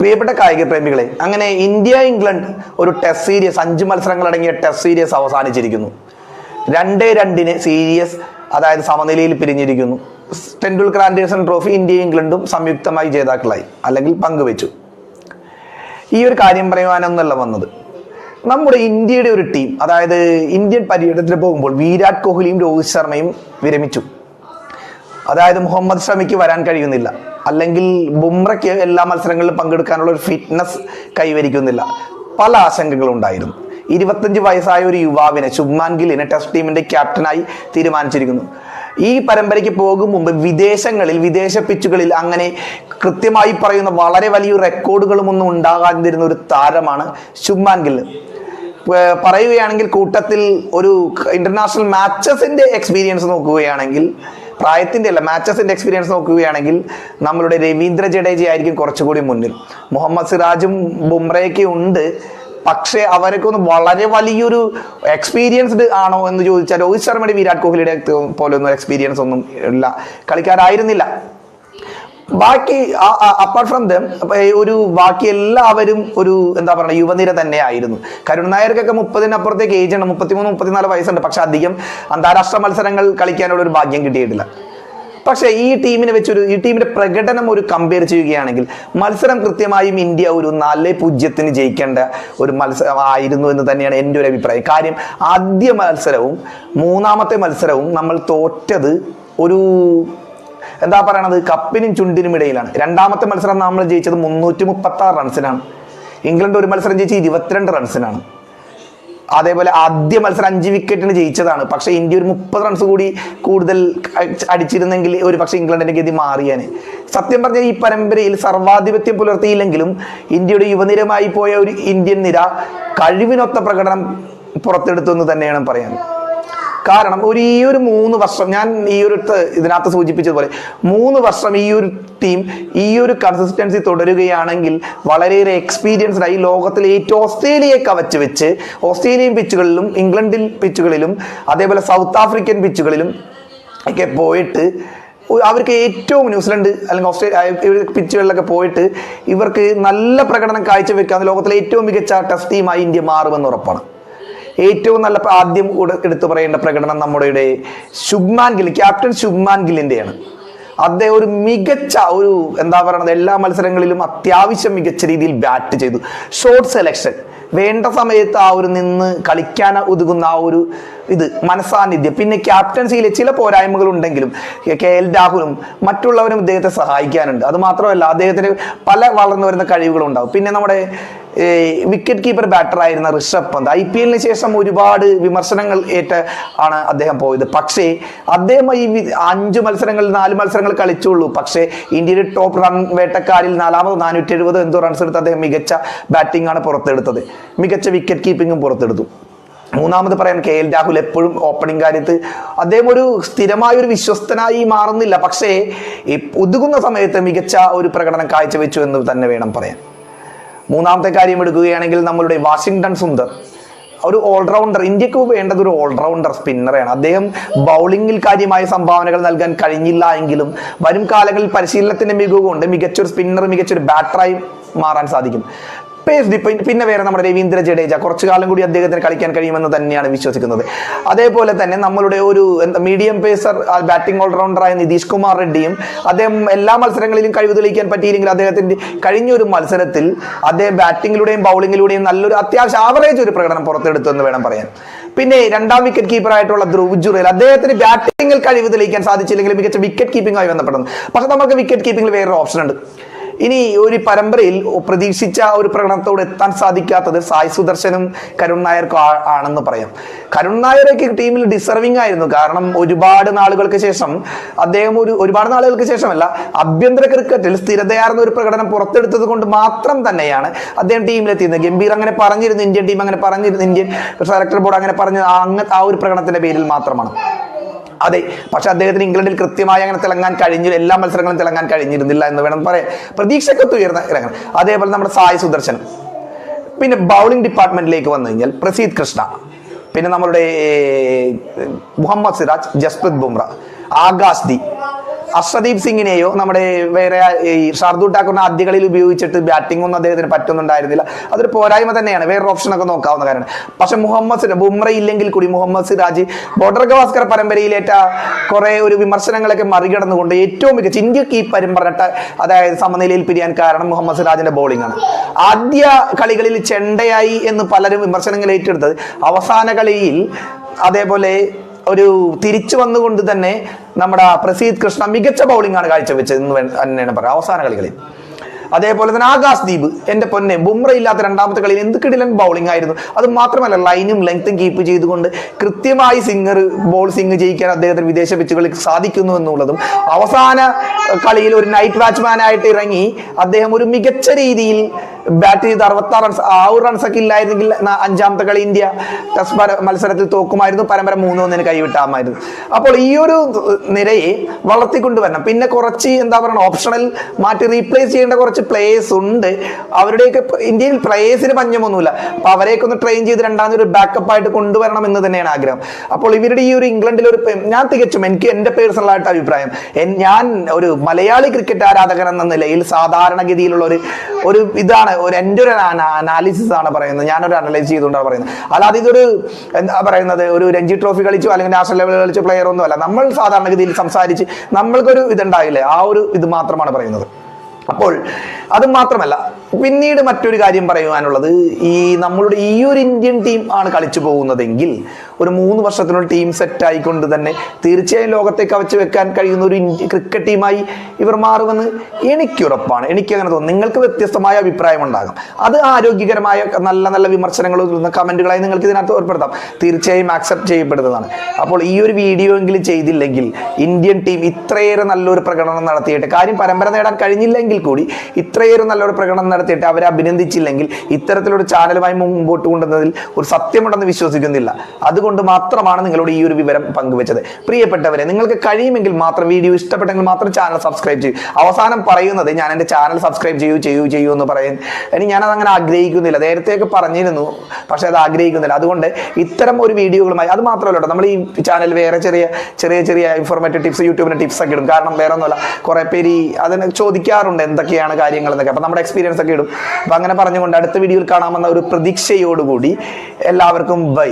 പ്രിയപ്പെട്ട കായിക പ്രേമികളെ അങ്ങനെ ഇന്ത്യ ഇംഗ്ലണ്ട് ഒരു ടെസ്റ്റ് സീരീസ് അഞ്ച് മത്സരങ്ങൾ അടങ്ങിയ ടെസ്റ്റ് സീരീസ് അവസാനിച്ചിരിക്കുന്നു. രണ്ട് രണ്ടിന് സീരീസ് അതായത് സമനിലയിൽ പിരിഞ്ഞിരിക്കുന്നു. ടെണ്ടുൽക്കർ ആൻഡേഴ്സൺ ട്രോഫി ഇന്ത്യയും ഇംഗ്ലണ്ടും സംയുക്തമായി ജേതാക്കളായി അല്ലെങ്കിൽ പങ്കുവെച്ചു. ഈ ഒരു കാര്യം പറയുവാനൊന്നല്ല വന്നത്. നമ്മുടെ ഇന്ത്യയുടെ ഒരു ടീം അതായത് ഇന്ത്യൻ പര്യടനത്തിന് പോകുമ്പോൾ വിരാട് കോഹ്ലിയും രോഹിത് ശർമ്മയും വിരമിച്ചു. അതായത് മുഹമ്മദ് ഷമിക്ക് വരാൻ കഴിയുന്നില്ല. അല്ലെങ്കിൽ ബുംറയ്ക്ക് എല്ലാ മത്സരങ്ങളിലും പങ്കെടുക്കാനുള്ള ഒരു ഫിറ്റ്നസ് കൈവരിക്കുന്നില്ല. പല ആശങ്കകളും ഉണ്ടായിരുന്നു. ഇരുപത്തഞ്ച് വയസ്സായ ഒരു യുവാവിനെ ശുഭ്മാൻ ഗില്ലിനെ ടെസ്റ്റ് ടീമിന്റെ ക്യാപ്റ്റനായി തീരുമാനിച്ചിരിക്കുന്നു. ഈ പരമ്പരയ്ക്ക് പോകും മുമ്പ് വിദേശങ്ങളിൽ വിദേശ പിച്ചുകളിൽ അങ്ങനെ കൃത്യമായി പറയുന്ന വളരെ വലിയ റെക്കോർഡുകളും ഒന്നും ഉണ്ടാകാതിരുന്ന ഒരു താരമാണ് ശുഭ്മാൻ ഗില്ല്. പറയുകയാണെങ്കിൽ കൂട്ടത്തിൽ ഒരു ഇന്റർനാഷണൽ മാച്ചസിന്റെ എക്സ്പീരിയൻസ് നോക്കുകയാണെങ്കിൽ പ്രായത്തിന്റെ അല്ല മാച്ചസിന്റെ എക്സ്പീരിയൻസ് നോക്കുകയാണെങ്കിൽ നമ്മളുടെ രവീന്ദ്ര ജഡേജ ആയിരിക്കും കുറച്ചുകൂടി മുന്നിൽ. മുഹമ്മദ് സിറാജും ബുംറയൊക്കെ ഉണ്ട്. പക്ഷേ അവരൊക്കെ ഒന്ന് വളരെ വലിയൊരു എക്സ്പീരിയൻസ്ഡ് ആണോ എന്ന് ചോദിച്ചാൽ രോഹിത് ശർമ്മയുടെ വിരാട് കോഹ്ലിയുടെ പോലെ ഒന്നും എക്സ്പീരിയൻസ് ഒന്നും ഇല്ല. കളിക്കാരായിരുന്നില്ല. ബാക്കി അപ്പാർട്ട് ഫ്രം ദം ഒരു ബാക്കി എല്ലാവരും ഒരു എന്താ പറയുക യുവനിര തന്നെ തന്നെയായിരുന്നു കരുൺ നായർക്കൊക്കെ മുപ്പതിനപ്പുറത്തേക്ക് ഏജ് ഉണ്ട്. മുപ്പത്തിമൂന്ന് മുപ്പത്തിനാല് വയസ്സുണ്ട്. പക്ഷെ അധികം അന്താരാഷ്ട്ര മത്സരങ്ങൾ കളിക്കാനുള്ള ഒരു ഭാഗ്യം കിട്ടിയിട്ടില്ല. പക്ഷേ ഈ ടീമിനെ വെച്ചൊരു ഈ ടീമിന്റെ പ്രകടനം ഒരു കമ്പയർ ചെയ്യുകയാണെങ്കിൽ മത്സരം കൃത്യമായും ഇന്ത്യ ഒരു നാല് പൂജ്യത്തിന് ജയിക്കേണ്ട ഒരു മത്സരം ആയിരുന്നു എന്ന് തന്നെയാണ് എന്റെ ഒരു അഭിപ്രായം. കാര്യം ആദ്യ മത്സരവും മൂന്നാമത്തെ മത്സരവും നമ്മൾ തോറ്റത് ഒരു എന്താ പറയണത്? കപ്പിനും ചുണ്ടിനും ഇടയിലാണ്. രണ്ടാമത്തെ മത്സരം നമ്മൾ ജയിച്ചത് മുന്നൂറ്റി മുപ്പത്തി ആറ് റൺസിനാണ്. ഇംഗ്ലണ്ട് ഒരു മത്സരം ജയിച്ച് ഇരുപത്തിരണ്ട് റൺസിനാണ്. അതേപോലെ ആദ്യ മത്സരം അഞ്ച് വിക്കറ്റിന് ജയിച്ചതാണ്. പക്ഷേ ഇന്ത്യ ഒരു മുപ്പത് റൺസ് കൂടി കൂടുതൽ അടിച്ചിരുന്നെങ്കിൽ ഒരു പക്ഷേ ഇംഗ്ലണ്ടിന്റെ ഗതി മാറിയാണ് സത്യം പറഞ്ഞാൽ ഈ പരമ്പരയിൽ സർവാധിപത്യം പുലർത്തിയില്ലെങ്കിലും ഇന്ത്യയുടെ യുവനിരമായി പോയ ഒരു ഇന്ത്യൻ നിര കഴിവിനൊത്ത പ്രകടനം പുറത്തെടുത്തു എന്ന് തന്നെയാണ് പറയാൻ. കാരണം ഒരു ഈ ഒരു മൂന്ന് വർഷം ഞാൻ ഈ ഒരു ഇതിനകത്ത് സൂചിപ്പിച്ചതുപോലെ മൂന്ന് വർഷം ഈ ഒരു ടീം ഈ ഒരു കൺസിസ്റ്റൻസി തുടരുകയാണെങ്കിൽ വളരെയേറെ എക്സ്പീരിയൻസ്ഡ് ആയി ലോകത്തിലെ ഏറ്റവും ഓസ്ട്രേലിയയെ കവച്ച് വെച്ച് ഓസ്ട്രേലിയൻ പിച്ചുകളിലും ഇംഗ്ലണ്ടിൽ പിച്ചുകളിലും അതേപോലെ സൗത്ത് ആഫ്രിക്കൻ പിച്ചുകളിലും ഒക്കെ പോയിട്ട് അവർക്ക് ഏറ്റവും ന്യൂസിലൻഡ് അല്ലെങ്കിൽ ഓസ്ട്രേലിയ പിച്ചുകളിലൊക്കെ പോയിട്ട് ഇവർക്ക് നല്ല പ്രകടനം കാഴ്ചവെക്കാൻ ലോകത്തിലെ ഏറ്റവും മികച്ച ടെസ്റ്റ് ടീമായി ഇന്ത്യ മാറുമെന്ന് ഉറപ്പാണ്. ഏറ്റവും നല്ല ആദ്യം എടുത്തു പറയേണ്ട പ്രകടനം നമ്മുടെ ശുഭ്മാൻ ഗിൽ ക്യാപ്റ്റൻ ശുഭ്മാൻ ഗില്ലിന്റെയാണ് അദ്ദേഹം ഒരു മികച്ച ഒരു എന്താ പറയുന്നത് എല്ലാ മത്സരങ്ങളിലും അത്യാവശ്യം മികച്ച രീതിയിൽ ബാറ്റ് ചെയ്തു. ഷോർട്ട് സെലക്ഷൻ വേണ്ട സമയത്ത് ആ ഒരു നിന്ന് കളിക്കാൻ ഒതുങ്ങുന്ന ആ ഒരു ഇത് മനസാന്നിധ്യം. പിന്നെ ക്യാപ്റ്റൻസിയിലെ ചില പോരായ്മകൾ ഉണ്ടെങ്കിലും കെ എൽ രാഹുലും മറ്റുള്ളവരും ഇദ്ദേഹത്തെ സഹായിക്കാനുണ്ട്. അത് മാത്രമല്ല അദ്ദേഹത്തിന് പല വളർന്നു വരുന്ന കഴിവുകളും ഉണ്ടാവും പിന്നെ നമ്മുടെ വിക്കറ്റ് കീപ്പർ ബാറ്റർ ആയിരുന്ന ഋഷഭ് പന്ത്. ഐ പി എല്ലിന് ശേഷം ഒരുപാട് വിമർശനങ്ങൾ ഏറ്റ് ആണ് അദ്ദേഹം പോയത്. പക്ഷേ അദ്ദേഹം ഈ അഞ്ച് മത്സരങ്ങളിൽ നാല് മത്സരങ്ങൾ കളിച്ചുള്ളൂ. പക്ഷേ ഇന്ത്യയുടെ ടോപ്പ് റൺ വേട്ടക്കാരിൽ നാലാമത് നാനൂറ്റി എഴുപത് എന്തോ റൺസ് എടുത്ത് അദ്ദേഹം മികച്ച ബാറ്റിംഗ് ആണ് പുറത്തെടുത്തത്. മികച്ച വിക്കറ്റ് കീപ്പിങ്ങും പുറത്തെടുത്തു. മൂന്നാമത് പറയാൻ കെ എൽ രാഹുൽ എപ്പോഴും ഓപ്പണിംഗ് കാര്യത്ത് അദ്ദേഹം ഒരു സ്ഥിരമായ ഒരു വിശ്വസ്തനായി മാറുന്നില്ല. പക്ഷേ ഒതുകുന്ന സമയത്ത് മികച്ച ഒരു പ്രകടനം കാഴ്ചവെച്ചു എന്ന് തന്നെ വേണം പറയാൻ. മൂന്നാമത്തെ കാര്യം എടുക്കുകയാണെങ്കിൽ നമ്മളുടെ വാഷിങ്ടൺ സുന്ദർ ഒരു ഓൾറൗണ്ടർ ഇന്ത്യയ്ക്ക് വേണ്ടത് ഒരു ഓൾറൗണ്ടർ സ്പിന്നറാണ് അദ്ദേഹം ബൗളിംഗിൽ കാര്യമായ സംഭാവനകൾ നൽകാൻ കഴിഞ്ഞില്ല എങ്കിലും വരും കാലങ്ങളിൽ പരിശീലനത്തിന്റെ മികവ് കൊണ്ട് മികച്ചൊരു സ്പിന്നർ മികച്ചൊരു ബാറ്ററായി മാറാൻ സാധിക്കും. പേസ് പിന്നെ വേറെ നമ്മുടെ രവീന്ദ്ര ജഡേജ. കുറച്ചു കാലം കൂടി അദ്ദേഹത്തിന് കളിക്കാൻ കഴിയുമെന്ന് തന്നെയാണ് വിശ്വസിക്കുന്നത്. അതേപോലെ തന്നെ നമ്മളുടെ ഒരു മീഡിയം പേസർ ബാറ്റിംഗ് ഓൾറൗണ്ടറായ നിതീഷ് കുമാർ റെഡ്ഡിയും അദ്ദേഹം എല്ലാ മത്സരങ്ങളിലും കഴിവ് തെളിയിക്കാൻ പറ്റിയില്ലെങ്കിൽ അദ്ദേഹത്തിന്റെ കഴിഞ്ഞ ഒരു മത്സരത്തിൽ അദ്ദേഹം ബാറ്റിങ്ങിലൂടെയും ബൗളിങ്ങിലൂടെയും നല്ലൊരു അത്യാവശ്യം ആവറേജ് ഒരു പ്രകടനം പുറത്തെടുത്തു എന്ന് വേണം പറയാൻ. പിന്നെ രണ്ടാം വിക്കറ്റ് കീപ്പർ ആയിട്ടുള്ള ധ്രുവ് ജുറേൽ അദ്ദേഹത്തിന് ബാറ്റിംഗിൽ കഴിവ് തെളിയിക്കാൻ സാധിച്ചില്ലെങ്കിൽ മികച്ച വിക്കറ്റ് കീപ്പിംഗ് ആയി ബന്ധപ്പെടുന്നു. പക്ഷെ നമുക്ക് വിക്കറ്റ് കീപ്പിംഗിൽ വേറൊരു ഓപ്ഷൻ ഉണ്ട്. ഇനി ഒരു പരമ്പരയിൽ പ്രതീക്ഷിച്ച ഒരു പ്രകടനത്തോട് എത്താൻ സാധിക്കാത്തത് സായ് സുദർശനും കരുൺ നായർക്കും ആണെന്ന് പറയാം. കരുൺ നായരൊക്കെ ടീമിൽ ഡിസർവിങ് ആയിരുന്നു. കാരണം ഒരുപാട് നാളുകൾക്ക് ശേഷം അദ്ദേഹം ഒരു ഒരുപാട് നാളുകൾക്ക് ശേഷമല്ല ആഭ്യന്തര ക്രിക്കറ്റിൽ സ്ഥിരതയാർന്ന ഒരു പ്രകടനം പുറത്തെടുത്തത് കൊണ്ട് മാത്രം തന്നെയാണ് അദ്ദേഹം ടീമിലെത്തിയത്. ഗംഭീർ അങ്ങനെ പറഞ്ഞിരുന്നു ഇന്ത്യൻ ടീം അങ്ങനെ പറഞ്ഞിരുന്നു ഇന്ത്യൻ സെലക്ടർ ബോർഡ് അങ്ങനെ പറഞ്ഞത് ആ ഒരു പ്രകടനത്തിന്റെ പേരിൽ മാത്രമാണ്. അതെ പക്ഷെ അദ്ദേഹത്തിന് ഇംഗ്ലണ്ടിൽ കൃത്യമായി അങ്ങനെ തിളങ്ങാൻ കഴിഞ്ഞില്ല. എല്ലാ മത്സരങ്ങളും തിളങ്ങാൻ കഴിഞ്ഞിരുന്നില്ല എന്ന് വേണം പറയാൻ. പ്രതീക്ഷയ്ക്കൊത്ത് ഉയർന്ന ഇറങ്ങണം. അതേപോലെ നമ്മുടെ സായ് സുദർശൻ. പിന്നെ ബൗളിംഗ് ഡിപ്പാർട്ട്മെന്റിലേക്ക് വന്നു കഴിഞ്ഞാൽ പ്രസീദ് കൃഷ്ണ. പിന്നെ നമ്മളുടെ മുഹമ്മദ് സിറാജ് ജസ്പ്രീത് ബുംറ. ആകാശ് ദി അർഷദീപ് സിംഗിനെയോ നമ്മുടെ വേറെ ഈ ഷാർദൂൽ ഠാക്കൂറിനെ ആദ്യകളിൽ ഉപയോഗിച്ചിട്ട് ബാറ്റിംഗ് ഒന്നും അദ്ദേഹത്തിന് പറ്റുന്നുണ്ടായിരുന്നില്ല. അതൊരു പോരായ്മ തന്നെയാണ്. വേറെ ഓപ്ഷൻ ഒക്കെ നോക്കാവുന്ന കാരണം പക്ഷെ മുഹമ്മദ് സിറാജ് ബുംറ ഇല്ലെങ്കിൽ കൂടി മുഹമ്മദ് സിറാജ് ബോർഡർ ഗവാസ്കർ പരമ്പരയിലേറ്റ കുറെ ഒരു വിമർശനങ്ങളൊക്കെ മറികടന്നുകൊണ്ട് ഏറ്റവും മികച്ച ഇന്ത്യയ്ക്ക് ഈ പരം പറഞ്ഞിട്ട് അതായത് സമനിലയിൽ പിരിയാൻ കാരണം മുഹമ്മദ് സിറാജിന്റെ ബോളിംഗ് ആണ്. ആദ്യ കളികളിൽ ചെണ്ടയായി എന്ന് പലരും വിമർശനങ്ങൾ ഏറ്റെടുത്തത് അവസാന കളിയിൽ അതേപോലെ ഒരു തിരിച്ചു വന്നുകൊണ്ട് തന്നെ നമ്മുടെ പ്രസീദ് കൃഷ്ണ മികച്ച ബൗളിംഗ് ആണ് കാഴ്ചവെച്ചത് എന്ന് തന്നെയാണ് പറയാം അവസാന കളികളിൽ. അതേപോലെ തന്നെ ആകാശ് ദീപ് എന്റെ പൊന്നെ ബുംറ ഇല്ലാത്ത രണ്ടാമത്തെ കളിയിൽ എന്ത് കിടിലൻ ബൗളിംഗ് ആയിരുന്നു. അത് മാത്രമല്ല ലൈനും ലെങ്ത്തും കീപ്പ് ചെയ്തുകൊണ്ട് കൃത്യമായി സിംഗർ ബോൾ സിംഗ് ജയിക്കാൻ അദ്ദേഹത്തിന് വിദേശ പിച്ചുകളിൽ സാധിക്കുന്നു എന്നുള്ളതും അവസാന കളിയിൽ ഒരു നൈറ്റ് ബാറ്റ്മാൻ ആയിട്ട് ഇറങ്ങി അദ്ദേഹം ഒരു മികച്ച രീതിയിൽ ബാറ്റ് ചെയ്ത് അറുപത്തി ആറ് റൺസ് ആ ഒരു റൺസ് ഒക്കെ ഇല്ലായിരുന്നെങ്കിൽ അഞ്ചാമത്തെ കളി ഇന്ത്യ ടെസ്റ്റ് മത്സരത്തിൽ തോക്കുമായിരുന്നു പരമ്പര മൂന്ന് ഒന്നിന് കൈവിട്ടാമായിരുന്നു. അപ്പോൾ ഈ ഒരു നിരയെ വളർത്തിക്കൊണ്ടുവരണം. പിന്നെ കുറച്ച് എന്താ പറയുക ഓപ്ഷണൽ മാറ്റി റീപ്ലേസ് ചെയ്യേണ്ട കുറച്ച് പ്ലേയേഴ്സ് ഉണ്ട്. അവരുടെയൊക്കെ ഇന്ത്യയിൽ പ്ലേയേഴ്സിന് പഞ്ഞമൊന്നുമില്ല. അപ്പൊ അവരെയൊക്കെ ഒന്ന് ട്രെയിൻ ചെയ്ത് രണ്ടാമത് ഒരു ബാക്കപ്പ് ആയിട്ട് കൊണ്ടുവരണം എന്ന് തന്നെയാണ് ആഗ്രഹം. അപ്പോൾ ഇവരുടെ ഈ ഒരു ഇംഗ്ലണ്ടിൽ ഒരു ഞാൻ തികച്ചും എനിക്ക് പേഴ്സണൽ ആയിട്ട് അഭിപ്രായം. ഞാൻ ഒരു മലയാളി ക്രിക്കറ്റ് ആരാധകൻ എന്ന നിലയിൽ സാധാരണഗതിയിലുള്ള ഒരു ഒരു ഇതാണ്. ഒരു എന്റെ ഒരു അനാലിസിസ് ആണ് പറയുന്നത്. ഞാനൊരു അനലൈസ് ചെയ്തുകൊണ്ടാണ് പറയുന്നത്. അല്ലാതെ ഇതൊരു എന്താ പറയുന്നത്? ഒരു രഞ്ജി ട്രോഫി കളിച്ചോ അല്ലെങ്കിൽ നാഷണൽ ലെവലിൽ കളിച്ച പ്ലെയർ ഒന്നും അല്ല നമ്മൾ സാധാരണഗതിയിൽ സംസാരിച്ച് നമ്മൾക്കൊരു ഇതുണ്ടായില്ലേ? ആ ഒരു ഇത് മാത്രമാണ് പറയുന്നത്. അപ്പോൾ അത് മാത്രമല്ല പിന്നീട് മറ്റൊരു കാര്യം പറയുവാനുള്ളത് ഈ നമ്മളുടെ ഈ ഒരു ഇന്ത്യൻ ടീം ആണ് കളിച്ചു പോകുന്നതെങ്കിൽ ഒരു മൂന്ന് വർഷത്തിനുള്ള ടീം സെറ്റ് ആയിക്കൊണ്ട് തന്നെ തീർച്ചയായും ലോകത്തെ കവച്ചു വെക്കാൻ കഴിയുന്ന ഒരു ക്രിക്കറ്റ് ടീമായി ഇവർ മാറുമെന്ന് എനിക്കുറപ്പാണ്. എനിക്ക് അങ്ങനെ തോന്നുന്നു. നിങ്ങൾക്ക് വ്യത്യസ്തമായ അഭിപ്രായം ഉണ്ടാകും. അത് ആരോഗ്യകരമായ നല്ല നല്ല വിമർശനങ്ങൾ കമന്റുകളായി നിങ്ങൾക്ക് ഇതിനകത്ത് ഏർപ്പെടുത്താം തീർച്ചയായും ആക്സെപ്റ്റ് ചെയ്യപ്പെടുന്നതാണ്. അപ്പോൾ ഈ ഒരു വീഡിയോ എങ്കിലും ചെയ്തില്ലെങ്കിൽ ഇന്ത്യൻ ടീം ഇത്രയേറെ നല്ലൊരു പ്രകടനം നടത്തിയിട്ട് കാര്യം പരമ്പര നേടാൻ കഴിഞ്ഞില്ലെങ്കിൽ കൂടി ഇത്രയേറെ നല്ലൊരു പ്രകടനം നടത്തിയിട്ട് അവരെ അഭിനന്ദിച്ചില്ലെങ്കിൽ ഇത്തരത്തിലൊരു ചാനലുമായി മുമ്പോട്ട് കൊണ്ടുവന്നതിൽ ഒരു സത്യമുണ്ടെന്ന് വിശ്വസിക്കുന്നില്ല. അതുകൊണ്ട് മാത്രമാണ് നിങ്ങളോട് ഈ ഒരു വിവരം പങ്കുവച്ചത്. പ്രിയപ്പെട്ടവരെ നിങ്ങൾക്ക് കഴിയുമെങ്കിൽ മാത്രം വീഡിയോ ഇഷ്ടപ്പെട്ടെങ്കിൽ മാത്രം ചാനൽ സബ്സ്ക്രൈബ് ചെയ്യൂ. അവസാനം പറയുന്നത് ഞാൻ എന്റെ ചാനൽ സബ്സ്ക്രൈബ് ചെയ്യൂ ചെയ്യൂ ചെയ്യൂ എന്ന് പറയും ഇനി ഞാനത് അങ്ങനെ ആഗ്രഹിക്കുന്നില്ല. നേരത്തെയൊക്കെ പറഞ്ഞിരുന്നു പക്ഷെ അത് ആഗ്രഹിക്കുന്നില്ല. അതുകൊണ്ട് ഇത്തരം ഒരു വീഡിയോകളുമായി അത് മാത്രമല്ല നമ്മൾ ഈ ചാനൽ വേറെ ചെറിയ ചെറിയ ചെറിയ ഇൻഫോർമേറ്റീവ് ടിപ്സ് യൂട്യൂബിന് ടിപ്സ് ഒക്കെ ഇടും. കാരണം വേറെ ഒന്നുമല്ല കുറെ പേര് അതിനെ ചോദിക്കാറുണ്ട് എന്തൊക്കെയാണ് കാര്യങ്ങൾ എന്നൊക്കെ അപ്പം നമ്മുടെ എക്സ്പീരിയൻസ് ഒക്കെ ഇടും അപ്പം അങ്ങനെ പറഞ്ഞുകൊണ്ട് അടുത്ത വീഡിയോയിൽ കാണാമെന്ന ഒരു പ്രതീക്ഷയോടുകൂടി എല്ലാവർക്കും ബൈ.